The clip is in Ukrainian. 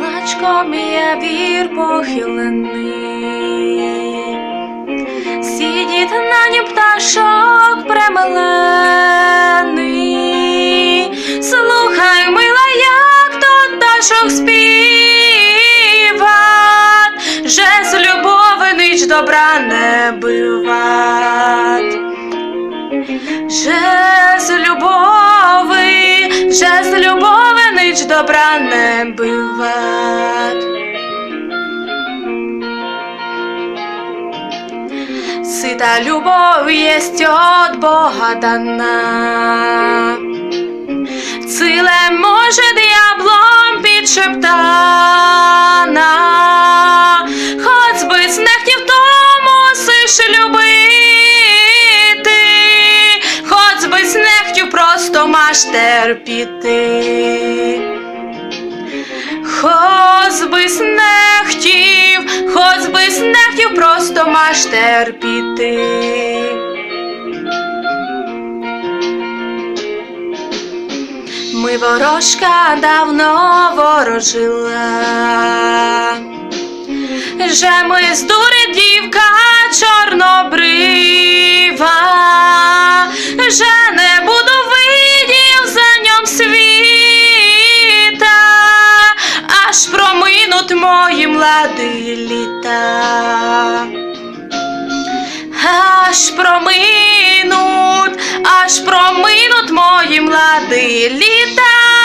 низьком є вір похилений, сидить на нім пташок премилений, слухай, мила, як то пташок співат, же з любови ніч добра не бивать. Же з любови, же з любови ніч добра не бивать. Сита любов єсть от Бога дана. Ціле може діаблом підшептана, просто маш терпіти. Хоч би снехтів, хоч би снехтів просто маш терпіти. Ми ворожка давно ворожила, же ми здури аж проминуть мої младі літа аж проминуть, аж проминуть мої младі літа.